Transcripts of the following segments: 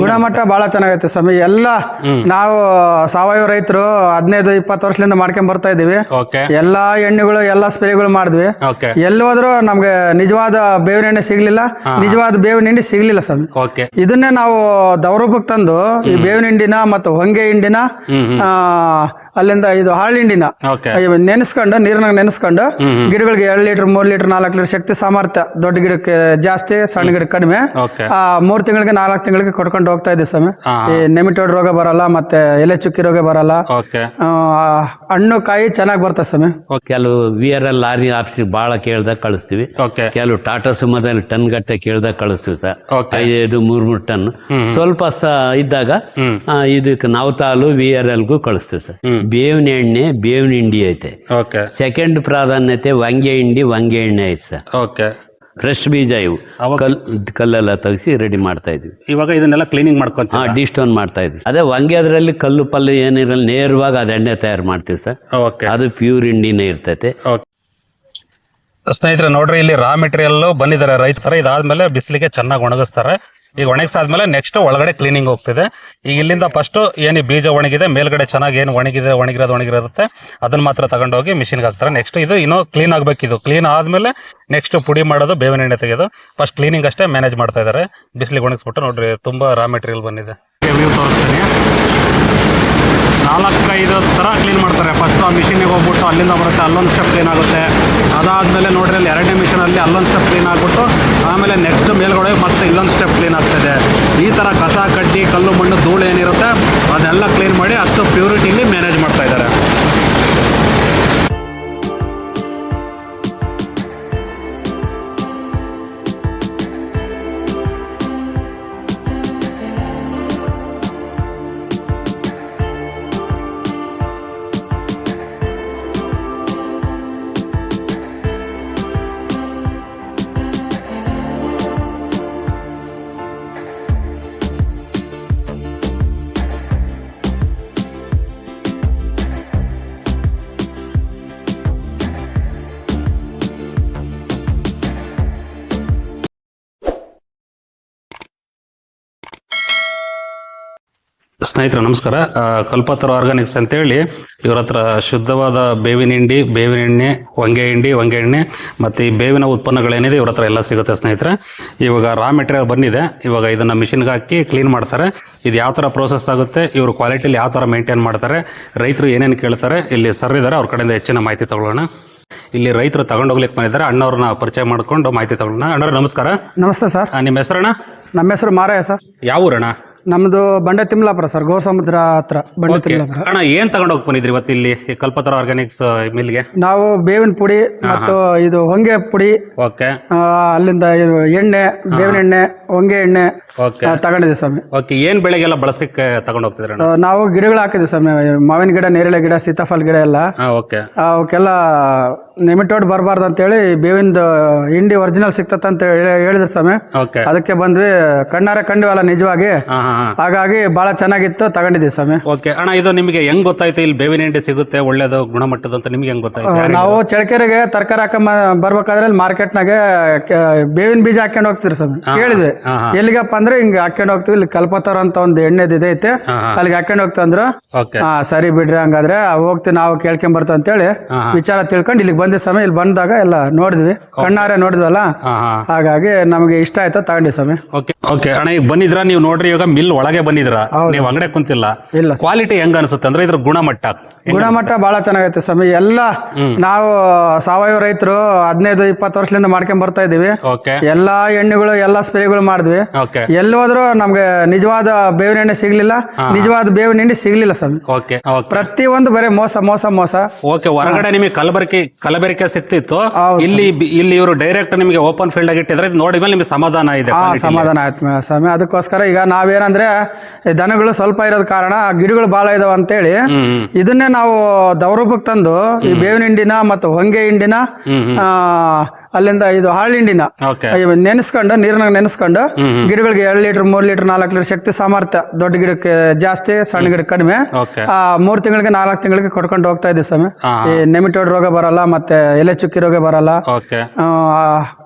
ಗುಣಮಟ್ಟ ಬಹಳ ಚೆನ್ನಾಗೈತೆ ಸ್ವಾಮಿ. ಎಲ್ಲ ನಾವು ಸಾವಯವ ರೈತರು ಹದಿನೈದು ಇಪ್ಪತ್ತು ವರ್ಷದಿಂದ ಮಾಡ್ಕೊಂಡ್ ಬರ್ತಾ ಇದೀವಿ ಎಲ್ಲಾ ಎಣ್ಣೆಗಳು ಎಲ್ಲಾ ಸ್ಪ್ರೇಗಳು ಮಾಡಿದ್ವಿ. ಎಲ್ಲಿ ಹೋದ್ರು ನಮ್ಗೆ ನಿಜವಾದ ಬೇವಿನ ಎಣ್ಣೆ ಸಿಗ್ಲಿಲ್ಲ. ನಿಜವಾದ ಬೇವಿನ ಹಿಂಡಿ ಸಿಗ್ಲಿಲ್ಲ ಸ್ವಾಮಿ. ಇದನ್ನೇ ನಾವು ದೌರೂಪಕ್ಕೆ ತಂದು ಈ ಬೇವಿನ ಹಿಂಡಿನ ಮತ್ತು ಹೊಂಗೆ ಹಿಂಡಿನ ಅಲ್ಲಿಂದ ಇದು ಹಾಳಿಂಡಿನ ನೆನೆಸ್ಕೊಂಡು ನೀರ್ನಾಗ ನೆನೆಸ್ಕೊಂಡು ಗಿಡಗಳಿಗೆ ಎರಡು ಲೀಟರ್ ಮೂರ್ ಲೀಟರ್ ನಾಲ್ಕು ಲೀಟರ್ ಶಕ್ತಿ ಸಾಮರ್ಥ್ಯ ದೊಡ್ಡ ಗಿಡಕ್ಕೆ ಜಾಸ್ತಿ ಸಣ್ಣ ಗಿಡಕ್ಕೆ ಕಡಿಮೆ. ಆ ಮೂರ್ ತಿಂಗಳಿಗೆ ನಾಲ್ಕು ತಿಂಗಳಿಗೆ ಕೊಡ್ಕೊಂಡು ಹೋಗ್ತಾ ಇದೆ ಸ್ವಾಮಿ. ಈ ನೆಮಿಟೋಡ್ ರೋಗ ಬರಲ್ಲ ಮತ್ತೆ ಎಲೆ ಚುಕ್ಕಿ ರೋಗ ಬರಲ್ಲ. ಹಣ್ಣು ಕಾಯಿ ಚೆನ್ನಾಗಿ ಬರ್ತದೆ ಸ್ವಾಮಿ. ಕೆಲವು V R L lorry office ಬಹಳ ಕೇಳ್ದಾಗ ಕಳಿಸ್ತೀವಿ. ಓಕೆ. ಕೆಲವು ಟಾಟಾ ಸುಮದಲ್ಲಿ ಟನ್ ಗಟ್ಟೆ ಕೇಳ್ದಾಗ ಕಳಿಸ್ತೀವಿ ಸರ್. ಐದು ಮೂರ್ ಮೂರು ಟನ್. ಸ್ವಲ್ಪ ಇದ್ದಾಗ ಇದಕ್ಕೆ ನವತಾಲು ವಿ ಆರ್ ಎಲ್ಗೂ ಕಳಿಸ್ತೀವಿ ಸರ್. ಬೇವಿನ ಎಣ್ಣೆ ಬೇವಿನ ಹಿಂಡಿ ಐತೆ. ಓಕೆ. ಸೆಕೆಂಡ್ ಪ್ರಾಧಾನ್ಯತೆ ವಂಗೆ ಹಿಂಡಿ ವಂಗೆ ಎಣ್ಣೆ ಐತೆ ಸರ್. ಓಕೆ. ಫ್ರೆಶ್ ಬೀಜ ಇವು. ಅವಾಗ- ಕಲ್ ಕಲ್ಲೆಲ್ಲ ತೆಗಿಸಿ ರೆಡಿ ಮಾಡ್ತಾ ಇದ್ವಿ ಇವಾಗ ಇದನ್ನೆಲ್ಲ ಕ್ಲೀನಿಂಗ್ ಹಾ ಮಾಡ್ಕೊಂತೀವಿ ಡಿಸ್ಟೋನ್ ಮಾಡ್ತಾ ಇದ್ವಿ ಅದೇ ವಂಗೆ ಅದರಲ್ಲಿ ಕಲ್ಲು ಪಲ್ಲು ಏನಿರಲ್ಲ ನೇರವಾಗಿ ಅದು ಎಣ್ಣೆ ತಯಾರು ಮಾಡ್ತೀವಿ ಸರ್. ಓಕೆ. ಅದು ಪ್ಯೂರ್ ಹಿಂಡಿನೇ ಇರ್ತೈತೆ. ಓಕೆ. ಸ್ನೇಹಿತರೆ ನೋಡ್ರಿ ಇಲ್ಲಿ ರಾ ಮೆಟೀರಿಯಲ್ ಬಂದಿದ್ದಾರೆ. ರೈತರ ಇದಾದ್ಮೇಲೆ ಬಿಸಿಲಿಗೆ ಚೆನ್ನಾಗಿ ಒಣಗಿಸ್ತಾರೆ. ಈಗ ಒಣಗಿಸಾದ್ಮೇಲೆ ನೆಕ್ಸ್ಟ್ ಒಳಗಡೆ ಕ್ಲೀನಿಂಗ್ ಹೋಗ್ತಿದೆ. ಈಗ ಇಲ್ಲಿಂದ ಫಸ್ಟ್ ಏನು ಬೀಜ ಒಣಗಿದೆ, ಮೇಲ್ಗಡೆ ಚೆನ್ನಾಗಿ ಏನು ಒಣಗಿದೆ, ಒಣಗಿರೋದು ಒಣಗಿರುತ್ತೆ ಅದನ್ನ ಮಾತ್ರ ತಗೊಂಡೋಗಿ ಮಿಷಿನ್ಗೆ ಹಾಕ್ತಾರೆ. ನೆಕ್ಸ್ಟ್ ಇದು ಇನ್ನೂ ಕ್ಲೀನ್ ಆಗಬೇಕಿದು ಕ್ಲೀನ್ ಆದಮೇಲೆ ನೆಕ್ಸ್ಟ್ ಪುಡಿ ಮಾಡೋದು, ಬೇವಿನ ಎಣ್ಣೆ ತೆಗೆದು ಫಸ್ಟ್ ಕ್ಲೀನಿಂಗ್ ಅಷ್ಟೇ ಮ್ಯಾನೇಜ್ ಮಾಡ್ತಾ ಇದ್ದಾರೆ ಬಿಸಿಲಿಗೆ ಒಣಗಿಸ್ಬಿಟ್ಟು ನೋಡ್ರಿ, ತುಂಬಾ ರಾ ಮೆಟೀರಿಯಲ್ ಬಂದಿದೆ. ನಾಲ್ಕೈದು ಥರ ಕ್ಲೀನ್ ಮಾಡ್ತಾರೆ. ಫಸ್ಟ್ ಆ ಮಿಷಿನಿಗೆ ಹೋಗ್ಬಿಟ್ಟು ಅಲ್ಲಿಂದ ಬರುತ್ತೆ, ಅಲ್ಲೊಂದು ಸ್ಟೆಪ್ ಕ್ಲೀನ್ ಆಗುತ್ತೆ. ಅದಾದಮೇಲೆ ನೋಡ್ರಿ, ಅಲ್ಲಿ ಎರಡನೇ ಮಿಷಿನಲ್ಲಿ ಅಲ್ಲೊಂದು ಸ್ಟೆಪ್ ಕ್ಲೀನ್ ಆಗ್ಬಿಟ್ಟು, ಆಮೇಲೆ ನೆಕ್ಸ್ಟ್ ಮೇಲ್ಗಡೆ ಮತ್ತೆ ಇಲ್ಲೊಂದು ಸ್ಟೆಪ್ ಕ್ಲೀನ್ ಆಗ್ತದೆ. ಈ ಥರ ಕಸ, ಕಡ್ಡಿ, ಕಲ್ಲು, ಮಣ್ಣು, ಧೂಳು ಏನಿರುತ್ತೆ, ಅದೆಲ್ಲ ಕ್ಲೀನ್ ಮಾಡಿ ಅಷ್ಟು ಪ್ಯೂರಿಟಿಲಿ ಮ್ಯಾನೇಜ್ ಸ್ನೇಹಿತರೆ ನಮಸ್ಕಾರ. ಕಲ್ಪತ್ತರ ಕಲ್ಪತರು ಆರ್ಗಾನಿಕ್ಸ್ ಅಂತೇಳಿ ಇವ್ರ ಹತ್ರ ಶುದ್ಧವಾದ ಬೇವಿನ ಹಿಂಡಿ ಬೇವಿನ ಎಣ್ಣೆ ಹೊಂಗೆ ಹಿಂಡಿ ಹೊಂಗೆ ಎಣ್ಣೆ ಮತ್ತು ಈ ಬೇವಿನ ಉತ್ಪನ್ನಗಳೇನಿದೆ ಇವ್ರ ಹತ್ರ ಎಲ್ಲ ಸಿಗುತ್ತೆ ಸ್ನೇಹಿತರೆ. ಇವಾಗ ರಾ ಮೆಟೀರಿಯಲ್ ಬಂದಿದೆ. ಇವಾಗ ಇದನ್ನು ಮಿಷಿನ್ಗೆ ಹಾಕಿ ಕ್ಲೀನ್ ಮಾಡ್ತಾರೆ. ಇದು ಯಾವ ಥರ ಪ್ರೋಸೆಸ್ ಆಗುತ್ತೆ ಇವರು ಕ್ವಾಲಿಟಿಲಿ ಯಾವ ಥರ ಮೇಂಟೈನ್ ಮಾಡ್ತಾರೆ ರೈತರು ಏನೇನು ಕೇಳ್ತಾರೆ ಇಲ್ಲಿ ಸರ್ ಇದ್ದಾರೆ ಅವ್ರ ಕಡೆಯಿಂದ ಹೆಚ್ಚಿನ ಮಾಹಿತಿ ತಗೊಳ್ಳೋಣ. ಇಲ್ಲಿ ರೈತರು ತಗೊಂಡೋಗ್ಲಿಕ್ಕೆ ಬಂದಿದ್ದಾರೆ ಅಣ್ಣವ್ರನ್ನ ಪರಿಚಯ ಮಾಡ್ಕೊಂಡು ಮಾಹಿತಿ ತಗೊಳ್ಳೋಣ. ಅಣ್ಣವ್ರ ನಮಸ್ಕಾರ. ನಮಸ್ತೆ ಸರ್. ನಿಮ್ಮ ಹೆಸರಣ್ಣ? ನಮ್ಮ ಹೆಸರು ಮಾರಾಯ ಸರ್. ಯಾವ ಊರಣ್ಣ? ನಮ್ದು ಬಂಡೆ ತಿಮ್ಲಾಪುರ ಸರ್ ಗೋಸಮುದ್ರ ಹತ್ರ ಬಂಡೆ ತಿಮ್ಲಾಪುರ. ಅಣ್ಣ ಏನ್ ತಗೊಂಡೋಗಿ ಬಂದಿದ್ರಿ ಇವತ್ತು ಇಲ್ಲಿ ಈ ಕಲ್ಪತರ ಆರ್ಗ್ಯಾನಿಕ್ಸ್ ಮಿಲ್ಗೆ ನಾವು ಬೇವಿನ ಪುಡಿ ಮತ್ತು ಇದು ಹೊಂಗೆ ಪುಡಿ ಓಕೆ ಆ, ಅಲ್ಲಿಂದ ಇದು ಎಣ್ಣೆ ಬೇವಿನ ಎಣ್ಣೆ ಹೊಂಗೆ ಎಣ್ಣೆ ಓಕೆ ಆ, ತಗೊಂಡಿದ್ದೀವಿ ಸ್ವಾಮಿ. ಓಕೆ ಏನ್ ಬೆಳೆಗೆಲ್ಲ ಬಳಸಕ್ಕೆ ತಗೊಂಡ್ ಹೋಗ್ತಿದ್ರಿ ಆ, ನಾವು ಗಿಡಗಳು ಹಾಕಿದ್ವಿ ಸ್ವಾಮಿ ಮಾವಿನ ಗಿಡ ನೇರಳೆ ಗಿಡ ಸೀತಾಫಲ ಗಿಡ ಎಲ್ಲ. ಹಾ ಓಕೆ ಅವಕ್ಕೆಲ್ಲ ನಿಮಿಟೋಡ್ ಬರಬಾರ್ದು ಅಂತೇಳಿ ಬೇವಿಂದ ಹಿಂಡಿ ಒರಿಜಿನಲ್ ಸಿಕ್ತತ್ ಅಂತ ಹೇಳಿ- ಹೇಳಿದ್ರು ಸ್ವಾಮಿ. ಓಕೆ ಅದಕ್ಕೆ ಬಂದ್ವಿ ಕಣ್ಣಾರೆ ಕಂಡಿವಲ್ಲ ನಿಜವಾಗಿ. ಹಾ ಹಾ ಹಾ ಹಾಗಾಗಿ ಬಹಳ ಚೆನ್ನಾಗಿತ್ತು ತಗೊಂಡಿದ್ದೀವಿ ಸ್ವಾಮಿ. ಓಕೆ ಅಣ್ಣ ಇದು ನಿಮಗೆ ಹೆಂಗ್ ಗೊತ್ತಾಯ್ತು? ಇಲ್ಲಿ ಬೇವಿನ ಹಿಂಡಿ ಸಿಗುತ್ತೆ ಒಳ್ಳೇದು ಗುಣಮಟ್ಟದ ಅಂತ ನಿಮ್ಗೆ ಹೆಂಗ್ ಗೊತ್ತಾಯ್ತು? ನಾವು ಚಳಕೆರೆಗೆ ತರಕಾರಿ ಹಾಕ ಬರ್ಬೇಕಾದ್ರೆ ಅಲ್ಲಿ ಮಾರ್ಕೆಟ್ನಾಗೆ ಕೆ- ಬೇವಿನ ಬೀಜ ಹಾಕೊಂಡು ಹೋಗ್ತೀರಿ ಸ್ವಾಮಿ. ಕೇಳಿದ್ವಿ. ಹಾ, ಹಾ. ಎಲ್ಲಿಗಪ್ಪ ಅಂದ್ರೆ ಹಿಂಗ್ ಹಾಕೊಂಡು ಹೋಗ್ತೀವಿ ಇಲ್ಲಿ ಕಲ್ಪತಾರ ಅಂತ ಒಂದು ಎಣ್ಣೆದು ಇದೈತೆ ಹಾ, ಹಾ. ಅಲ್ಲಿಗೆ ಹಾಕೊಂಡು ಹೋಗ್ತಂದ್ರು ಓಕೆ ಹಾ ಸರಿ ಬಿಡ್ರಿ ಹಂಗಾದ್ರೆ ಹೋಗ್ತೀವಿ ನಾವು ಕೇಳ್ಕೊಂಡ್ ಬರ್ತೀವಿ ಅಂತೇಳಿ ಹೇಳಿ ಹಾ. ವಿಚಾರ ತಿಳ್ಕೊಂಡು ಇಲ್ಲಿಗೆ ಬಂದ ಸಮಯ ಇಲ್ಲಿ ಬಂದಾಗ ಎಲ್ಲ ನೋಡಿದ್ವಿ. ಕಣ್ಣಾರೆ ನೋಡಿದ್ವಲ್ಲ? ಹಾ ಹಾ. ಹಾಗಾಗಿ ನಮಗೆ ಇಷ್ಟ ಆಯ್ತು ತಗೊಂಡಿ ಸ್ವಾಮಿ. Okay okay. ಅಣ್ಣ ಈಗ ಬಂದಿದ್ರ? ನೀವು ನೋಡ್ರಿ ಇವಾಗ ಮಿಲ್ ಒಳಗೆ ಬಂದಿದ್ರ? ಹೌದು. ನೀವು ಅಂಗಡಿ ಕುಂತಿಲ್ಲ. ಇಲ್ಲ. ಕ್ವಾಲಿಟಿ ಹೆಂಗ್ ಅನ್ಸುತ್ತೆ? ಅಂದ್ರೆ ಇದ್ರ ಗುಣಮಟ್ಟ. ಗುಣಮಟ್ಟ ಬಹಳ ಚೆನ್ನಾಗೈತೆ ಸ್ವಾಮಿ. ಎಲ್ಲ ನಾವು ಸಾವಯವ ರೈತರು ಹದಿನೈದು ಇಪ್ಪತ್ತು ವರ್ಷದಿಂದ ಮಾಡ್ಕೊಂಡ್ ಬರ್ತಾ ಇದೀವಿ. ಎಲ್ಲಾ ಎಣ್ಣೆಗಳು ಎಲ್ಲಾ ಸ್ಪ್ರೇಗಳು ಮಾಡಿದ್ವಿ. ಎಲ್ಲಿ ಹೋದ್ರು ನಮ್ಗೆ ನಿಜವಾದ ಬೇವಿನ ಎಣ್ಣೆ ಸಿಗ್ಲಿಲ್ಲ. ನಿಜವಾದ ಬೇವಿನ ಎಣ್ಣೆ ಸಿಗ್ಲಿಲ್ಲ ಸ್ವಾಮಿ. ಪ್ರತಿ ಒಂದು ಬರೀ ಮೋಸ ಮೋಸ ಮೋಸ. ಓಕೆ ಹೊರಗಡೆ ನಿಮಗೆ ಕಲಬೆರಕೆ ಕಲಬೆರಕೆ ಸಿಕ್ತಿತ್ತು. ಇಲ್ಲಿ ಇಲ್ಲಿ ಇವರು ಡೈರೆಕ್ಟ್ ನಿಮಗೆ ಓಪನ್ ಫೀಲ್ಡ್ ಆಗಿ ಇಟ್ಟಿದ್ರೆ. ನೋಡಿ ಮೇಲೆ ನಿಮಗೆ ಸಮಾಧಾನ ಇದೆ ಸಮಾಧಾನ ಆಯ್ತು ಸ್ವಾಮಿ. ಅದಕ್ಕೋಸ್ಕರ ಈಗ ನಾವೇನಂದ್ರೆ ದನಗಳು ಸ್ವಲ್ಪ ಇರೋದ್ ಕಾರಣ ಗಿಡಗಳು ಬಹಳ ಇದಾವ ಅಂತೇಳಿ ಇದನ್ನೇ ನಾವು ದವರೂಪಕ್ಕೆ ತಂದು ಈ ಬೇವಿನ ಹಿಂಡಿನ ಮತ್ತು ಹೊಂಗೆ ಹಿಂಡಿನ ಆ, ಅಲ್ಲಿಂದ ಇದು ಹಾಳಿಂಡಿನ ಹಿಂಡಿನ ಇವ್ ನೆನೆಸ್ಕೊಂಡು ನೀರ್ನಾಗ ನೆನೆಸ್ಕೊಂಡು ಗಿಡಗಳಿಗೆ ಎರಡು ಲೀಟರ್ ಮೂರ್ ಲೀಟರ್ ನಾಲ್ಕು ಲೀಟರ್ ಶಕ್ತಿ ಸಾಮರ್ಥ್ಯ ದೊಡ್ಡ ಗಿಡಕ್ಕೆ ಜಾಸ್ತಿ ಸಣ್ಣ ಗಿಡಕ್ಕೆ ಕಡಿಮೆ. ಆ ಮೂರ್ ತಿಂಗಳಿಗೆ ನಾಲ್ಕು ತಿಂಗಳಿಗೆ ಕೊಡ್ಕೊಂಡು ಹೋಗ್ತಾ ಇದ್ದೀವಿ ಸ್ವಾಮಿ. ಈ ನೆಮಿಟೋಡ್ ರೋಗ ಬರಲ್ಲ ಮತ್ತೆ ಎಲೆ ಚುಕ್ಕಿ ರೋಗ ಬರಲ್ಲ.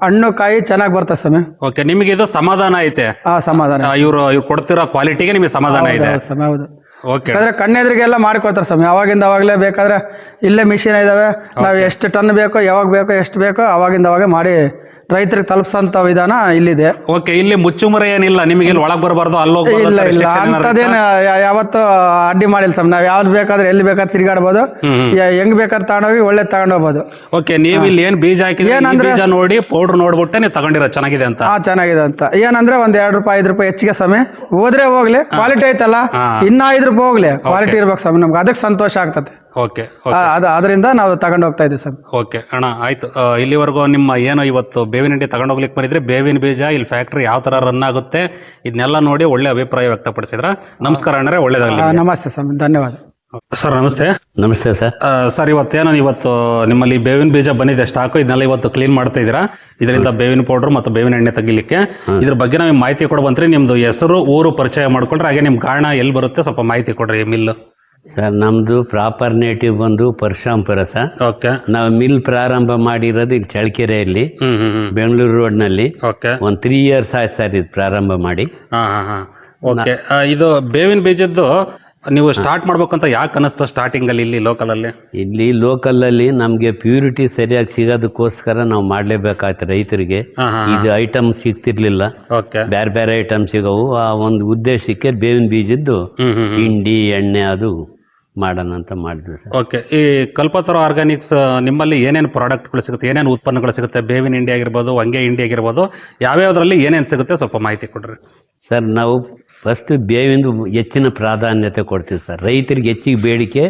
ಹಣ್ಣು ಕಾಯಿ ಚೆನ್ನಾಗಿ ಬರ್ತದೆ ಸ್ವಾಮಿ. ಓಕೆ ನಿಮಗೆ ಇದು ಸಮಾಧಾನ ಐತೆ? ಆ ಸಮಾಧಾನ. ಇವರು ಇವ್ರು ಕೊಡ್ತಿರೋ ಕ್ವಾಲಿಟಿಗೆ ನಿಮಗೆ ಸಮಾಧಾನ ಇದೆ. ಹೌದು. ಓಕೆ ಯಾಕಂದ್ರೆ ಕಣ್ಣೆದ್ರಿಗೆಲ್ಲ ಮಾಡಿಕೊಡ್ತಾರೆ ಸ್ವಾಮಿ. ಅವಾಗಿಂದ ಅವಾಗಲೇ ಬೇಕಾದ್ರೆ ಇಲ್ಲೇ ಮಿಷಿನ್ ಇದಾವೆ ನಾವು ಎಷ್ಟು ಟನ್ ಬೇಕೋ ಯಾವಾಗ ಬೇಕೋ ಎಷ್ಟು ಬೇಕೋ ಅವಾಗಿಂದ ಅವಾಗ ಮಾಡಿ ರೈತರಿಗೆ ತಲುಪಿಸಂತ ವಿಧಾನ ಇಲ್ಲಿದೆ. ಓಕೆ ಇಲ್ಲಿ ಮುಚ್ಚುಮರೆ ಏನಿಲ್ಲ ನಿಮಗೆ ಇಲ್ಲಿ ಒಳಗ್ ಬರಬಾರ್ದು ಅಲ್ಲಿ ಹೋಗ್ಬಾರ್ದು ಇಲ್ಲ ಅಂತ ಇಲ್ಲ. restriction ಏನಾದ್ರು ಅಂಥದ್ದೇನು ಯಾ- ಯಾವತ್ತೂ ಅಡ್ಡಿ ಮಾಡಿಲ್ಲ ಸರ್ ನಾವು ಯಾವ್ದು ಬೇಕಾದ್ರೆ ಎಲ್ಲಿ ಬೇಕಾದ್ರೆ ತಿರುಗಾಡ್ಬೋದು. ಯ- ಹೆಂಗ್ ಬೇಕಾದ್ರೆ ತಗೊಂಡೋಗಿ ಒಳ್ಳೆ ತಗೊಂಡೋಗ್ಬೋದು. ಓಕೆ ನೀವು ಇಲ್ಲಿ ಏನ್ ಬೀಜ ಹಾಕಿದ್ರೆ ಈ ಏನಂದ್ರೆ- ಬೀಜ ನೋಡಿ ಪೌಡರ್ ನೋಡ್ಬಿಟ್ಟೆ ನೀವು ತಗೊಂಡಿರೋ ಚೆನ್ನಾಗಿದೆ ಅಂತ. ಹಾ ಚೆನ್ನಾಗಿದೆ ಅಂತ. ಏನಂದ್ರೆ ಒಂದ್ ಎರಡು ರೂಪಾಯಿ ಐದು ರೂಪಾಯಿ ಹೆಚ್ಚಿಗೆ ಸಮಯ ಹೋದ್ರೆ ಹೋಗ್ಲಿ ಕ್ವಾಲಿಟಿ ಐತಲ್ಲ. ಹಾ. ಇನ್ನ ಐದು ರೂಪಾಯಿ ಹೋಗ್ಲಿ ಕ್ವಾಲಿಟಿ ಇರ್ಬೇಕು ಸ್ವಾಮಿ ನಮ್ಗೆ. ಅದಕ್ಕೆ ಸಂತೋಷ ಆಗ್ತದೆ. ಓಕೆ ಅದು ಅದರಿಂದ ನಾವು ತಗೊಂಡು ಹೋಗ್ತಾ ಇದ್ದೀವಿ ಸರ್. ಓಕೆ ಅಣ್ಣ ಆಯ್ತು. ಆ, ಇಲ್ಲಿವರೆಗೂ ನಿಮ್ಮ ಏನು ಇವತ್ತು ಬೇವಿನ ಹಿಂಡಿ ತಗೊಂಡು ಹೋಗ್ಲಿಕ್ಕೆ ಬಂದಿದ್ರೆ ಬೇವಿನ ಬೀಜ ಇಲ್ಲಿ ಫ್ಯಾಕ್ಟ್ರಿ ಯಾವ ತರ ರನ್ ಆಗುತ್ತೆ ಇದನ್ನೆಲ್ಲ ನೋಡಿ ಒಳ್ಳೆ ಅಭಿಪ್ರಾಯ ವ್ಯಕ್ತಪಡಿಸಿದ್ರ. ನಮಸ್ಕಾರ ಅಣ್ಣರೇ ಒಳ್ಳೇದಾಗಲಿ ಆ, ನಮಸ್ತೆ ಸರ್ ಧನ್ಯವಾದ. ಸರ್ ನಮಸ್ತೆ. ನಮಸ್ತೆ ಸರ್. ಆ, ಸರ್ ಇವತ್ತೇನೋ ಇವತ್ತು ನಿಮ್ಮಲ್ಲಿ ಬೇವಿನ ಬೀಜ ಬಂದಿದೆ ಸ್ಟಾಕು ಇದನ್ನೆಲ್ಲ ಇವತ್ತು ಕ್ಲೀನ್ ಮಾಡ್ತಾ ಇದ್ದೀರಾ? ಇದರಿಂದ ಬೇವಿನ ಪೌಡರ್ ಮತ್ತು ಬೇವಿನ ಎಣ್ಣೆ ತೆಗಿಲಿಕ್ಕೆ. ಇದ್ರ ಬಗ್ಗೆ ನಾವು ಮಾಹಿತಿ ಕೊಡುವಂತ್ರಿ ನಿಮ್ದು ಹೆಸರು ಊರು ಪರಿಚಯ ಮಾಡ್ಕೊಂಡ್ರೆ ಹಾಗೆ ನಿಮ್ಮ ಗಾಣ ಎಲ್ಲಿ ಬರುತ್ತೆ ಸ್ವಲ್ಪ ಮಾಹಿತಿ ಕೊಡ್ರಿ ಮಿಲ್ ಸರ್ ನಮ್ಮದು ಪ್ರಾಪರ್ ನೇಟಿವ್ ಬಂದು ಪರಶುರಾಂಪುರ ಸರ್. ಓಕೆ ನಾವು ಮಿಲ್ ಪ್ರಾರಂಭ ಮಾಡಿರೋದು ಇಲ್ಲಿ ಚಳ್ಳಕೆರೆಯಲ್ಲಿ ಬೆಂಗಳೂರು ರೋಡ್ನಲ್ಲಿ. ಓಕೆ ಒಂದು ತ್ರೀ ಇಯರ್ಸ್ ಆಯ್ತು ಸರ್ ಇದು ಪ್ರಾರಂಭ ಮಾಡಿ. ಹಾ ಹಾ ಹಾ. ಓಕೆ ಇದು ಬೇವಿನ ಬೀಜದ್ದು ನೀವು ಸ್ಟಾರ್ಟ್ ಮಾಡ್ಬೇಕಂತ ಯಾಕೆ ಅನಿಸ್ತು ಸ್ಟಾರ್ಟಿಂಗ್ ಅಲ್ಲಿ ಇಲ್ಲಿ ಲೋಕಲ್ ಅಲ್ಲಿ? ಇಲ್ಲಿ ಲೋಕಲಲ್ಲಿ ನಮಗೆ ಪ್ಯೂರಿಟಿ ಸರಿಯಾಗಿ ಸಿಗೋದಕ್ಕೋಸ್ಕರ ನಾವು ಮಾಡಲೇಬೇಕಾಯ್ತು ರೈತರಿಗೆ. ಇದು ಐಟಮ್ ಸಿಗ್ತಿರ್ಲಿಲ್ಲ. ಓಕೆ ಬೇರೆ ಬೇರೆ ಐಟಮ್ ಸಿಗವು. ಆ ಒಂದು ಉದ್ದೇಶಕ್ಕೆ ಬೇವಿನ ಬೀಜದ್ದು ಹಿಂಡಿ ಎಣ್ಣೆ ಅದು ಮಾಡೋಣ ಅಂತ ಮಾಡಿದ್ವಿ ಸರ್. ಓಕೆ ಈ ಕಲ್ಪತರು ಆರ್ಗ್ಯಾನಿಕ್ಸ್ ನಿಮ್ಮಲ್ಲಿ ಏನೇನು ಪ್ರಾಡಕ್ಟ್ಗಳು ಸಿಗುತ್ತೆ ಏನೇನು ಉತ್ಪನ್ನಗಳು ಸಿಗುತ್ತೆ ಬೇವಿನ ಹಿಂಡಿ ಆಗಿರ್ಬೋದು ಹೊಂಗೆ ಹಿಂಡಿ ಆಗಿರ್ಬೋದು ಯಾವ್ಯಾವುದರಲ್ಲಿ ಏನೇನು ಸಿಗುತ್ತೆ ಸ್ವಲ್ಪ ಮಾಹಿತಿ ಕೊಡ್ರಿ. ಸರ್ ನಾವು ಫಸ್ಟ್ ಬೇವಿಂದು ಹೆಚ್ಚಿನ ಪ್ರಾಧಾನ್ಯತೆ ಕೊಡ್ತೀವಿ ಸರ್. ರೈತರಿಗೆ ಹೆಚ್ಚಿಗೆ ಬೇಡಿಕೆ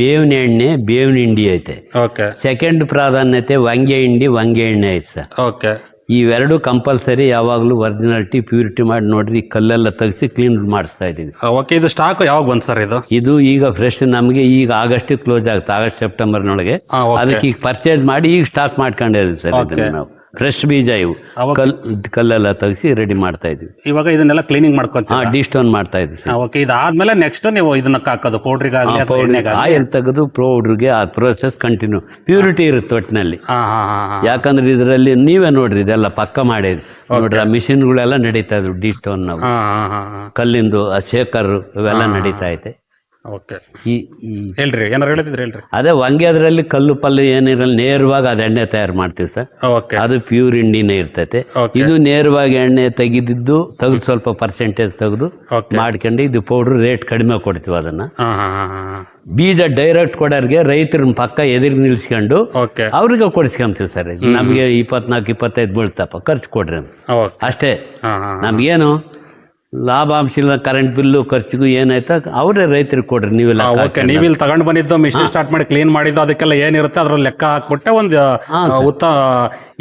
ಬೇವಿನ ಎಣ್ಣೆ ಬೇವಿನ ಹಿಂಡಿ ಐತೆ. ಓಕೆ. ಸೆಕೆಂಡ್ ಪ್ರಾಧಾನ್ಯತೆ ವಂಗೆ ಹಿಂಡಿ ವಂಗೆ ಎಣ್ಣೆ ಐತೆ ಸರ್. ಓಕೆ. ಇವೆರಡು ಕಂಪಲ್ಸರಿ ಯಾವಾಗಲೂ ಒರಿಜಿನಾಲಿಟಿ ಪ್ಯೂರಿಟಿ ಮಾಡಿ ನೋಡ್ರಿ ಈ ಕಲ್ಲೆಲ್ಲ ತೆಗೆಸಿ ಕ್ಲೀನ್ ಮಾಡಿಸ್ತಾ ಇದ್ದೀವಿ ಓಕೆ ಇದು ಸ್ಟಾಕ್ ಯಾವಾಗ ಬಂತು ಸರ್ ಇದು? ಇದು ಈಗ ಫ್ರೆಶ್ ನಮಗೆ ಈಗ ಆಗಸ್ಟ್ ಕ್ಲೋಸ್ ಆಗುತ್ತೆ ಆಗಸ್ಟ್ ಸೆಪ್ಟೆಂಬರ್ನೊಳಗೆ ಹಾ ಅದಕ್ಕೆ ಈಗ ಪರ್ಚೇಸ್ ಮಾಡಿ ಈಗ ಸ್ಟಾಕ್ ಮಾಡ್ಕೊಂಡಿದ್ದೀವಿ ಸರ್ ಇದನ್ನ ನಾವು. ಫ್ರೆಶ್ ಬೀಜ ಇವು. ಅವಾಗ- ಕಲ್ ಕಲ್ಲೆಲ್ಲ ತೆಗೆಸಿ ರೆಡಿ ಮಾಡ್ತಾ ಇದೀವಿ ಇವಾಗ ಇದನ್ನೆಲ್ಲ ಕ್ಲೀನಿಂಗ್ ಮಾಡ್ಕೊಂತೀವಿ ಹಾಂ ಡಿಸ್ಟೋನ್ ಮಾಡ್ತಾ ಇದ್ವಿ ಸರ್. ಓಕೆ ಇದಾದ್ಮೇಲೆ ನೆಕ್ಸ್ಟ್ ನೀವು ಇದನ್ನ ಹಾಕೋದು ಪೌಡ್ರಿಗಾಗಲಿ ಅಥವಾ ಎಣ್ಣೆಗಾಗಲಿ? ಆಯಿಲ್ ತೆಗೆದು ಪೌಡ್ರಿಗೆ ಆ ಪ್ರೋಸೆಸ್ ಕಂಟಿನ್ಯೂ ಪ್ಯೂರಿಟಿ ಇರುತ್ತೆ ಒಟ್ಟಿನಲ್ಲಿ ಹಾ ಹಾ ಹಾ ಹಾ. ಯಾಕಂದ್ರೆ ಇದರಲ್ಲಿ ನೀವೇ ನೋಡ್ರಿ ಇದೆಲ್ಲ ಪಕ್ಕ ಮಾಡಿದ್ರಿ ನೋಡ್ರಿ ಆ ಮಿಷಿನ್ಗಳೆಲ್ಲ ನಡೀತಾ ಇದ್ವು ಡಿಸ್ಟೋನ್ ನಾವು ಹಾ ಹಾ ಹಾ ಹಾ. ಕಲ್ಲಿಂದು ಆ ಶೇಖರ್ ಇವೆಲ್ಲ ನಡೀತಾ ಐತೆ ಓಕೆ. ಈ ಈ ಹೇಳ್ರಿ ಏನಾರು ಹೇಳಿದ್ರಿ ಹೇಳ್ರಿ. ಅದೇ ವಂಗೆ ಅದರಲ್ಲಿ ಕಲ್ಲು ಪಲ್ಲು ಏನಿರಲ್ಲ ನೇರವಾಗಿ ಅದು ಎಣ್ಣೆ ತಯಾರು ಮಾಡ್ತೀವಿ ಸರ್. ಓಕೆ. ಅದು ಪ್ಯೂರ್ ಇಂಡಿನೇ ಇರ್ತೈತೆ. Okay. ಇದು ನೇರವಾಗಿ ಎಣ್ಣೆ ತೆಗೆದಿದ್ದು ತೆಗೆದು ಸ್ವಲ್ಪ ಪರ್ಸೆಂಟೇಜ್ ತೆಗೆದು ಓಕೆ. ಮಾಡ್ಕೊಂಡು ಇದು ಪೌಡ್ರ್ ರೇಟ್ ಕಡಿಮೆ ಕೊಡ್ತೀವಿ ಅದನ್ನ. ಹಾ ಹಾ ಹಾ ಹಾ ಬೀಜ ಡೈರೆಕ್ಟ್ ಕೊಡೋರಿಗೆ ರೈತರ ಪಕ್ಕ ಎದುರು ನಿಲ್ಸ್ಕೊಂಡು ಓಕೆ. ಅವ್ರಿಗೆ ಕೊಡಿಸ್ಕೊಂತೀವಿ ಸರ್. ನಮಗೆ ಇಪ್ಪತ್ನಾಲ್ಕು ಇಪ್ಪತ್ತೈದು ಬೀಳ್ತಪ್ಪ. ಖರ್ಚು ಕೊಡ್ರಿ ಅಂತ. ಓಕೆ. ಅಷ್ಟೇ. ಹಾ ಹಾ. ನಮ್ಗೇನು? ಲಾಭಾಂಶ ಇಲ್ಲ ಕರೆಂಟ್ ಬಿಲ್ಲು ಖರ್ಚಿಗೂ ಏನಾಯ್ತು? ಅವರೇ ರೈತರಿಗೆ ಕೊಡ್ರಿ ನೀವೆಲ್ಲ ಓಕೆ ನೀವು ಇಲ್ಲಿ ತಗೊಂಡ್ ಬಂದಿದ್ದು ಮಿಷಿನ್ ಸ್ಟಾರ್ಟ್ ಮಾಡಿ ಕ್ಲೀನ್ ಮಾಡಿದ್ದು ಅದಕ್ಕೆಲ್ಲ ಏನಿರುತ್ತೆ ಅದ್ರ ಲೆಕ್ಕ ಹಾಕ್ಬಿಟ್ಟೆ ಒಂದು ಉತ್ತ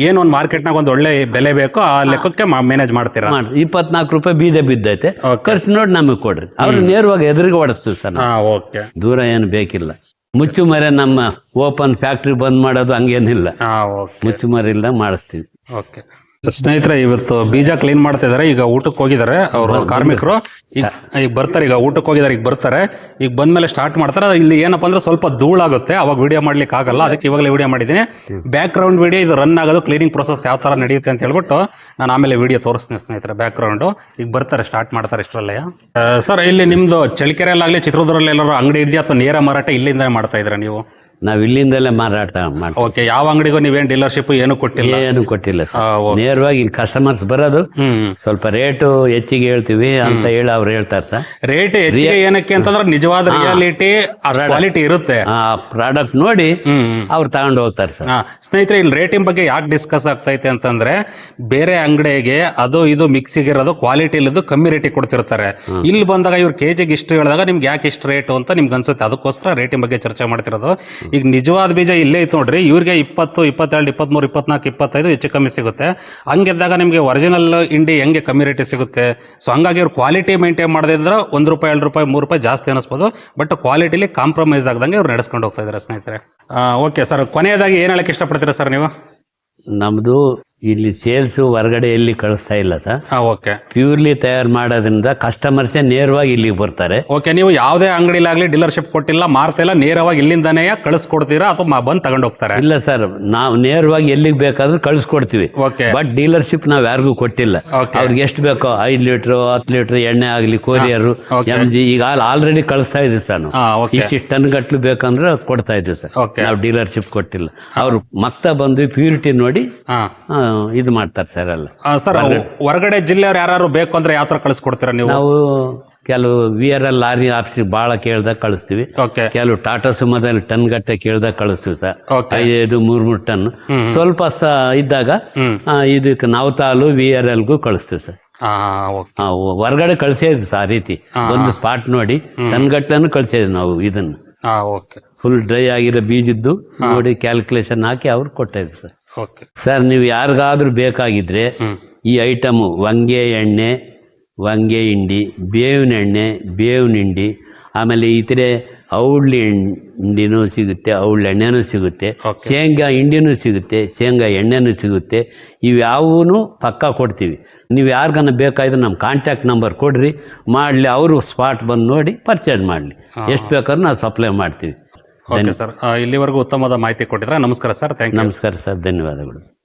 ಏನು ಒಂದು ಮಾರ್ಕೆಟ್ನಾಗ ಒಂದು ಒಳ್ಳೆ ಬೆಲೆ ಬೇಕೋ ಆ ಲೆಕ್ಕಕ್ಕೆ ಮ್ಯಾನೇಜ್ ಮಾಡ್ತೀರಾ? ಇಪ್ಪತ್ನಾಲ್ಕು ರೂಪಾಯಿ ಬೀಜ ಬಿದ್ದೈತೆ. ಖರ್ಚು ನೋಡಿ ನಮಗೆ ಕೊಡ್ರಿ. ಅವ್ರು ನೇರವಾಗಿ ಎದುರಿಗೆ ಓಡಿಸ್ತೀವಿ ಸರ್ ಓಕೆ ದೂರ ಏನು ಬೇಕಿಲ್ಲ. ಮುಚ್ಚು ಮರೆ ನಮ್ಮ ಓಪನ್ ಫ್ಯಾಕ್ಟ್ರಿ ಬಂದ್ ಮಾಡೋದು ಹಂಗೇನಿಲ್ಲ. ಹಾ ಓಕೆ ಮುಚ್ಚು ಮರೆ ಇಲ್ಲ ಮಾಡಿಸ್ತೀವಿ. ಓಕೆ ಸ್ನೇಹಿತರೆ ಇವತ್ತು ಬೀಜ ಕ್ಲೀನ್ ಮಾಡ್ತಾ ಇದಾರೆ ಈಗ ಊಟಕ್ಕೆ ಹೋಗಿದ್ದಾರೆ ಅವರು ಕಾರ್ಮಿಕರು. ಈಗ ಈಗ ಬರ್ತಾರೆ ಈಗ ಊಟಕ್ಕೆ ಹೋಗಿದ್ದಾರೆ ಈಗ ಬರ್ತಾರೆ. ಈಗ ಬಂದ್ಮೇಲೆ ಸ್ಟಾರ್ಟ್ ಮಾಡ್ತಾರೆ. ಇಲ್ಲಿ ಏನಪ್ಪಾ ಅಂದ್ರೆ ಸ್ವಲ್ಪ ಧೂಳಾಗುತ್ತೆ. ಅವಾಗ ವಿಡಿಯೋ ಮಾಡ್ಲಿಕ್ಕೆ ಆಗಲ್ಲ. ಅದಕ್ಕೆ ಇವಾಗಲೇ ವಿಡಿಯೋ ಮಾಡಿದ್ದೀನಿ. ಬ್ಯಾಕ್ ಗ್ರೌಂಡ್ ವಿಡಿಯೋ ಇದು ರನ್ ಆಗೋದು ಕ್ಲೀನಿಂಗ್ ಪ್ರೊಸೆಸ್ ಯಾವ ತರ ನಡೆಯುತ್ತೆ ಅಂತ ಹೇಳ್ಬಿಟ್ಟು ನಾನು ಆಮೇಲೆ ವಿಡಿಯೋ ತೋರಿಸ್ತೀನಿ ಸ್ನೇಹಿತರೆ ಬ್ಯಾಕ್ ಗ್ರೌಂಡ್ ಈಗ ಬರ್ತಾರೆ ಸ್ಟಾರ್ಟ್ ಮಾಡ್ತಾರೆ ಇಷ್ಟರಲ್ಲೇ. ಸರ್ ಇಲ್ಲಿ ನಿಮ್ದು ಚಳಿಕೆರೆಯಲ್ಲಾಗಲಿ ಚಿತ್ರದುರ್ಗದಲ್ಲಿ ಎಲ್ಲರೂ ಅಂಗಡಿ ಇದೆಯಾ ಅಥವಾ ನೇರ ಮಾರಾಟ ಇಲ್ಲಿಂದನೇ ಮಾಡ್ತಾ ಇದ್ದೀರಾ ನೀವು? ನಾವು ಇಲ್ಲಿಂದಲೇ ಮಾರಾಟ ಮಾಡ್ತೀವಿ. ಓಕೆ ಯಾವ ಅಂಗಡಿಗೂ ನೀವೇನು ಡೀಲರ್ಶಿಪ್ ಏನು ಕೊಟ್ಟಿಲ್ಲ? ಏನು ಕೊಟ್ಟಿಲ್ಲ ಆ, ಸರ್ ನೇರವಾಗಿ ಕಸ್ಟಮರ್ಸ್ ಬರೋದು. ಹ್ಮ್ ಸ್ವಲ್ಪ ರೇಟು ಹೆಚ್ಚಿಗೆ ಹೇಳ್ತೀವಿ ಅಂತ ಹೇಳಿ ಅವ್ರು ಹೇಳ್ತಾರೆ ಸರ್. ರೇಟ್ ಹೆಚ್ಚಿಗೆ ಏನಕ್ಕೆ ಅಂತಂದ್ರೆ ನಿಜವಾದ ರಿಯಾಲಿಟಿ ಕ್ವಾಲಿಟಿ ಇರುತ್ತೆ. ಆ ಪ್ರಾಡಕ್ಟ್ ನೋಡಿ ಹ್ಮ್. ಅವ್ರು ತಗೊಂಡು ಹೋಗ್ತಾರೆ ಸರ್. ಹಾ, ಸ್ನೇಹಿತರೆ ಇಲ್ಲಿ ರೇಟಿಂಗ್ ಬಗ್ಗೆ ಯಾಕೆ ಡಿಸ್ಕಸ್ ಆಗ್ತೈತೆ ಅಂತಂದ್ರೆ ಬೇರೆ ಅಂಗಡಿಗೆ ಅದು ಇದು ಮಿಕ್ಸಿಗೆ ಇರೋದು ಕ್ವಾಲಿಟಿ ಇಲ್ಲದು ಕಮ್ಮಿ ರೇಟಿಗೆ ಕೊಡ್ತಿರ್ತಾರೆ. ಇಲ್ಲಿ ಬಂದಾಗ ಇವ್ರು ಕೆಜಿಗೆ ಇಷ್ಟು ಹೇಳಿದಾಗ ನಿಮ್ಗೆ ಯಾಕೆ ಇಷ್ಟು ರೇಟು ಅಂತ ನಿಮ್ಗೆ ಅನ್ಸುತ್ತೆ. ಅದಕ್ಕೋಸ್ಕರ ರೇಟಿಂಗ್ ಬಗ್ಗೆ ಚರ್ಚೆ ಮಾಡ್ತಿರೋದು. ಈಗ ನಿಜವಾದ ಬೀಜ ಇಲ್ಲೇ ಇತ್ತು ನೋಡ್ರಿ, ಇವ್ರಿಗೆ ಇಪ್ಪತ್ತು, ಇಪ್ಪತ್ತೆರಡು ಇಪ್ಪತ್ತ್ಮೂರು ಇಪ್ಪತ್ನಾಲ್ಕು, ಇಪ್ಪತ್ತೈದು ಹೆಚ್ಚು ಕಮ್ಮಿ ಸಿಗುತ್ತೆ. ಹಂಗಿದ್ದಾಗ ನಿಮಗೆ ಒರಿಜಿನಲ್ ಇಂಡಿ ಹೆಂಗೆ ಕಮ್ಮಿ ರೇಟಿಗೆ ಸಿಗುತ್ತೆ? ಸೊ ಹಂಗಾಗಿ ಅವ್ರು ಕ್ವಾಲಿಟಿ ಮೇಂಟೈನ್ ಮಾಡದಿದ್ರೆ ಒಂದು ರೂಪಾಯಿ, ಎರಡು ರೂಪಾಯಿ, ಮೂರು ರೂಪಾಯಿ ಜಾಸ್ತಿ ಅನಿಸ್ಬೋದು ಬಟ್ ಕ್ವಾಲಿಟಿಲಿ ಕಾಂಪ್ರಮೈಸ್ ಆಗದಂಗೆ ಅವ್ರು ನಡೆಸ್ಕೊಂಡು ಹೋಗ್ತಾ ಇದ್ದಾರೆ ಸ್ನೇಹಿತರೆ. ಓಕೆ ಸರ್ ಕೊನೆಯದಾಗಿ ಏನು ಹೇಳಕ್ಕೆ ಇಷ್ಟಪಡ್ತೀರಾ ಸರ್ ನೀವು? ನಮ್ಮದು ಇಲ್ಲಿ ಸೇಲ್ಸು ಹೊರಗಡೆ ಎಲ್ಲಿ ಕಳಿಸ್ತಾ ಇಲ್ಲ ಸರ್. ಓಕೆ. ಪ್ಯೂರ್ಲಿ ತಯಾರು ಮಾಡೋದ್ರಿಂದ ಕಸ್ಟಮರ್ಸೇ ನೇರವಾಗಿ ಇಲ್ಲಿಗೆ ಬರ್ತಾರೆ. ಓಕೆ ನೀವು ಯಾವುದೇ ಆಗಲಿ ಡೀಲರ್ಶಿಪ್ ಕೊಟ್ಟಿಲ್ಲ ಮಾರ್ತಾ ಇಲ್ಲ ನೇರವಾಗಿ ಇಲ್ಲಿಂದಾನೇ ಕಳಿಸ್ಕೊಡ್ತೀರಾ ಅಥವಾ ಬಂದು ತಗೊಂಡು ಹೋಗ್ತಾರೆ? ಇಲ್ಲ ಸರ್ ನಾವು ನೇರವಾಗಿ ಎಲ್ಲಿಗೆ ಬೇಕಾದ್ರೂ ಕಳಿಸ್ಕೊಡ್ತೀವಿ. ಓಕೆ. ಬಟ್ ಡೀಲರ್ಶಿಪ್ ನಾವು ಯಾರಿಗೂ ಕೊಟ್ಟಿಲ್ಲ. ಅವ್ರಿಗೆ ಎಷ್ಟು ಬೇಕೋ ಐದು ಲೀಟ್ರು ಹತ್ತು ಲೀಟ್ರ್ ಎಣ್ಣೆ ಆಗಲಿ ಕೋರಿಯರು. ಎಂ ಜಿ ಈಗ ಆಲ್ರೆಡಿ ಕಳಿಸ್ತಾ ಇದೀವಿ ಸರ್ ನಾವು. ಇಷ್ಟು ಇಷ್ಟಿಷ್ಟು ಟನ್ ಗಟ್ಲು ಬೇಕಂದ್ರೆ ಕೊಡ್ತಾ ಇದ್ದೀವಿ ಸರ್. ನಾವು ಡೀಲರ್ಶಿಪ್ ಕೊಟ್ಟಿಲ್ಲ. ಅವ್ರು ಮತ್ತೆ ಬಂದು ಪ್ಯೂರಿಟಿ ನೋಡಿ ಇದು ಮಾಡ್ತಾರೆ ಸರ್ ಅಲ್ಲ ಸರ್ ಹೊರಗಡೆ ಜಿಲ್ಲೆಯವ್ರು ಯಾರು ಬೇಕು ಅಂದ್ರೆ ಯಾವ ಥರ ಕಳಿಸ್ಕೊಡ್ತೀರಾ ನೀವು? ನಾವು ಕೆಲವು ವಿ ಆರ್ ಎಲ್ ಲಾರಿ ಆಫೀಸಿಗೆ ಭಾಳ ಕೇಳ್ದಾಗ ಕಳಿಸ್ತೀವಿ. ಓಕೆ. ಕೆಲವು ಟಾಟಾ ಸುಮದಲ್ಲಿ ಟನ್ ಗಟ್ಟೆ ಕೇಳ್ದಾಗ ಕಳಿಸ್ತೀವಿ ಸರ್ ಐದು ಮೂರ್ ಮೂರು ಟನ್. ಸ್ವಲ್ಪ ಸ ಇದ್ದಾಗ ಆ, ಇದಕ್ಕೆ ನಾವ್ತಾಲು ವಿ ಆರ್ ಎಲ್ಗೂ ಕಳಿಸ್ತೀವಿ ಸರ್ ಹಾಂ ಓಕೆ. ಆ, ಹೊರಗಡೆ ಸರ್ ಆ ರೀತಿ. ಒಂದು. ಸ್ಪಾಟ್ ನೋಡಿ ಟನ್ ಗಟ್ಟಲೆನೂ ಕಳ್ಸಿದ್ವಿ ನಾವು ಇದನ್ನು. ಹಾಂ ಓಕೆ. ಫುಲ್ ಡ್ರೈ ಆಗಿರೋ ಬೀಜದ್ದು ನೋಡಿ ಕ್ಯಾಲ್ಕುಲೇಷನ್ ಹಾಕಿ ಅವ್ರು ಕೊಟ್ಟಿದ್ರು ಸರ್ ಸರ್ ನೀವು ಯಾರಿಗಾದ್ರೂ ಬೇಕಾಗಿದ್ರೆ ಈ ಐಟಮು ವಂಗೆ ಎಣ್ಣೆ ವಂಗೆ ಹಿಂಡಿ ಬೇವಿನ ಎಣ್ಣೆ ಬೇವಿನ ಹಿಂಡಿ ಆಮೇಲೆ ಇತರೆ ಔಳ್ಳಿ ಹಿಂಡಿನೂ ಸಿಗುತ್ತೆ ಔಳ್ಳಿ ಎಣ್ಣೆನೂ ಸಿಗುತ್ತೆ ಶೇಂಗಾ ಹಿಂಡಿನೂ ಸಿಗುತ್ತೆ ಶೇಂಗಾ ಎಣ್ಣೆನೂ ಸಿಗುತ್ತೆ ಇವ್ಯಾವೂ ಪಕ್ಕ ಕೊಡ್ತೀವಿ. ನೀವು ಯಾರಿಗನ್ನ ಬೇಕಾದ್ರೆ ನಮ್ಮ ಕಾಂಟ್ಯಾಕ್ಟ್ ನಂಬರ್ ಕೊಡ್ರಿ ಮಾಡಲಿ ಅವರು ಸ್ಪಾಟ್ ಬಂದು ನೋಡಿ ಪರ್ಚೇಸ್ ಮಾಡಲಿ. ಎಷ್ಟು ಬೇಕಾದ್ರೂ ನಾವು ಸಪ್ಲೈ ಮಾಡ್ತೀವಿ. Okay sir. ಇಲ್ಲಿವರೆಗೂ ಉತ್ತಮವಾದ ಮಾಹಿತಿ ಕೊಟ್ಟಿದ್ರೆ ನಮಸ್ಕಾರ ಸರ್. ಥ್ಯಾಂಕ್ ಯು ನಮಸ್ಕಾರ ಸರ್. ಧನ್ಯವಾದಗಳು.